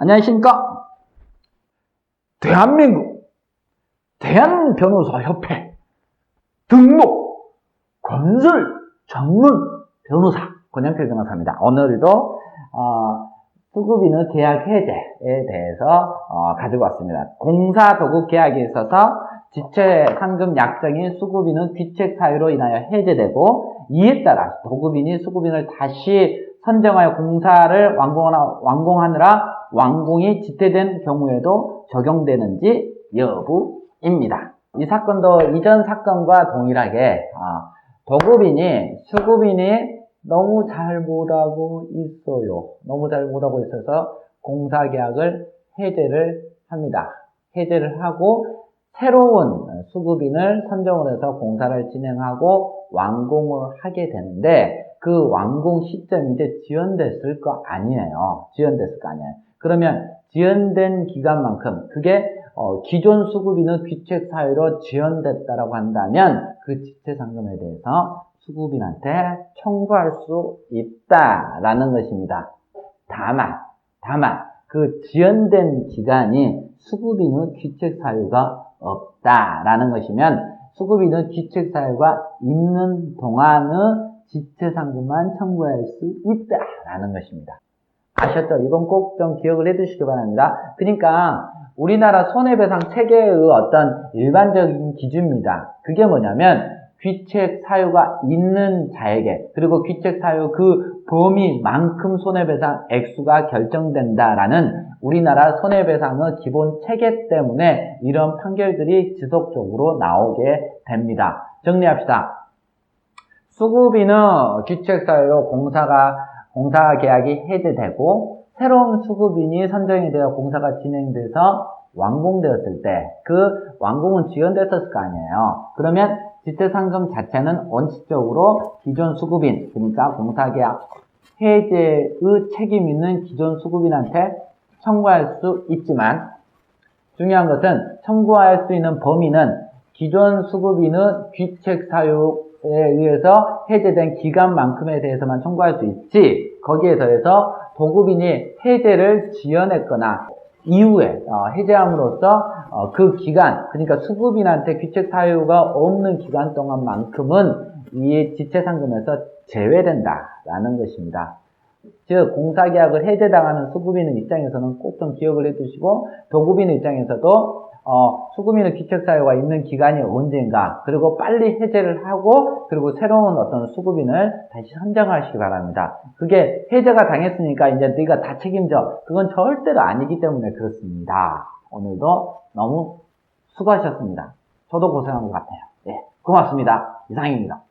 안녕하십니까? 대한민국 대한변호사협회 등록 건설 전문 변호사 권영필 변호사입니다. 오늘도 어, 수급인의 계약 해제에 대해서 어, 가지고 왔습니다. 공사 도급 계약에 있어서 지체 상금 약정이 수급인은 귀책 사유로 인하여 해제되고 이에 따라 도급인이 수급인을 다시 선정하여 공사를 완공하느라 완공이 지체된 경우에도 적용되는지 여부입니다. 이 사건도 이전 사건과 동일하게 아, 도급인이 수급인이 너무 잘 못하고 있어요. 너무 잘 못하고 있어서 공사계약을 해제를 합니다. 해제를 하고 새로운 수급인을 선정을 해서 공사를 진행하고 완공을 하게 되는데 그 완공 시점이 이제 지연됐을 거 아니에요. 지연됐을 거 아니에요. 그러면 지연된 기간만큼 그게 어, 기존 수급인의 귀책 사유로 지연됐다라고 한다면 그 지체 상금에 대해서 수급인한테 청구할 수 있다라는 것입니다. 다만, 다만 그 지연된 기간이 수급인의 귀책 사유가 없다라는 것이면 수급인의 귀책 사유가 있는 동안의 지체 상금만 청구할 수 있다라는 것입니다. 아셨죠? 이건 꼭 좀 기억을 해 두시기 바랍니다. 그러니까 우리나라 손해배상 체계의 어떤 일반적인 기준입니다. 그게 뭐냐면 귀책 사유가 있는 자에게 그리고 귀책 사유 그 범위만큼 손해배상 액수가 결정된다라는 우리나라 손해배상의 기본 체계 때문에 이런 판결들이 지속적으로 나오게 됩니다. 정리합시다. 수급인은 귀책 사유로 공사가 공사 계약이 해제되고 새로운 수급인이 선정이 되어 공사가 진행돼서 완공되었을 때 그 완공은 지연됐었을 거 아니에요. 그러면 지체상금 자체는 원칙적으로 기존 수급인 그러니까 공사 계약 해제의 책임 있는 기존 수급인한테 청구할 수 있지만 중요한 것은 청구할 수 있는 범위는 기존 수급인의 귀책 사유에 의해서 해제된 기간만큼에 대해서만 청구할 수 있지 거기에 더해서 도급인이 해제를 지연했거나 이후에 어, 해제함으로써 어, 그 기간 그러니까 수급인한테 귀책 사유가 없는 기간 동안만큼은 이 지체상금에서 제외된다라는 것입니다. 즉 공사계약을 해제당하는 수급인의 입장에서는 꼭 좀 기억을 해두시고 도급인 입장에서도 어, 수급인의 귀책 사유가 있는 기간이 언제인가 그리고 빨리 해제를 하고 그리고 새로운 어떤 수급인을 다시 선정하시기 바랍니다. 그게 해제가 당했으니까 이제 네가 다 책임져 그건 절대로 아니기 때문에 그렇습니다. 오늘도 너무 수고하셨습니다. 저도 고생한 것 같아요. 네, 고맙습니다. 이상입니다.